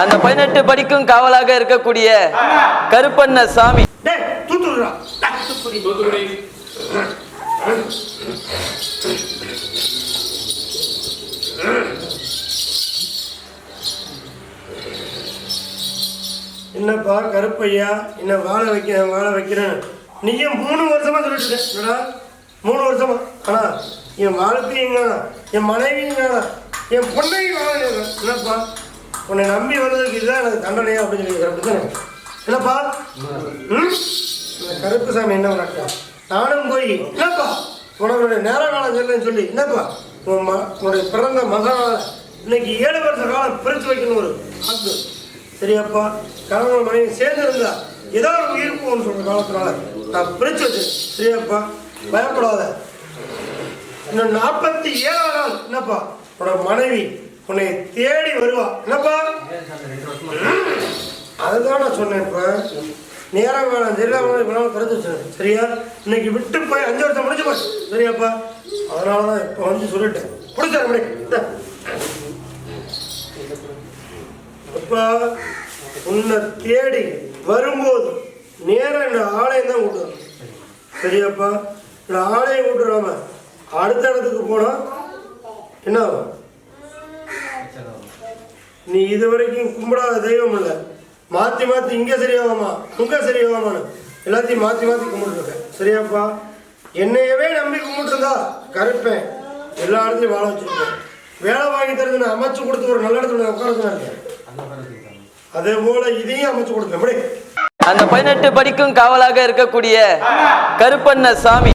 அந்த பதினெட்டு படிக்கும் காவலாக இருக்கக்கூடிய கருப்பண்ண சாமி. என்னப்பா கருப்பையா? என்ன வாழ வைக்க வாழ வைக்கிறேன் நீயும் மூணு வருஷமா சொல்லிட்டு இருக்க. மூணு வருஷமா? ஆனா என் வாழ்க்கையும் என் மனைவியும் என் பொண்ணையும் என்னப்பா? உன்னை நம்பி வந்ததுக்கு இதுதான் எனக்கு தண்டனையா அப்படின்னு சொல்லி அப்படித்தானே என்னப்பா? ம்? கருப்பு சாமி என்ன வணக்கம் நானும் போய் என்னப்பா? உனக்கு நேர காலம் சொல்லுன்னு சொல்லி என்னப்பா? உன் ம உன்னுடைய பிறந்த மகனால இன்னைக்கு ஏழு வருஷ காலம் பிரித்து வைக்கணும் ஒரு ஆக்கு சரியாப்பா? கணவன் மனைவி சேர்ந்து இருந்தா ஏதோ ஒரு உயிர்ப்புன்னு சொல்ற காலத்தினால நான் பிரித்து வச்சேன் சரியாப்பா? பயப்படாத. இன்னும் நாற்பத்தி ஏழாம் நாள் என்னப்பா? உன்னோட மனைவி உன்னை தேடி வருவா. என்னப்பா? அதுதான் நான் சொன்னேன் இப்ப. நேரம் வேணாம். சரியா வேணாம் வச்சேன் சரியா? இன்னைக்கு விட்டு போய் அஞ்சு வருஷம் முடிச்சு போச்சு. சரியாப்பா? அதனால தான் இப்போ வந்து சொல்லிட்டேன். பிடிச்சாரு மணி அப்பா உன்னை தேடி வரும்போது நேரம் இந்த ஆலயம் தான் விட்டுறோம் சரியாப்பா? இந்த ஆலயம் விட்டுறாம அடுத்த இடத்துக்கு போனா என்ன ஆகும்? நீ இது வரைக்கும் கும்பிடாத தெய்வம் இல்லை மாற்றி மாற்றி இங்கே சரியாகாமா? இங்கே சரியாகாமான்னு எல்லாத்தையும் மாற்றி மாற்றி கும்பிட்டுருக்கேன். சரியாப்பா? என்னையவே நம்பி கும்பிட்டுருந்தா கருப்பேன். எல்லா இடத்துலையும் வாழ வச்சுருக்கேன். வேலை வாங்கி தரது நான் அமைச்சு கொடுத்து ஒரு நல்ல இடத்துல உட்கார இருக்கேன் அதே போல இதையும் அமைச்சு கொடுத்தேன் எப்படி அந்த பதினெட்டு படிக்கும் காவலாக இருக்கக்கூடிய கருப்பண்ண சாமி.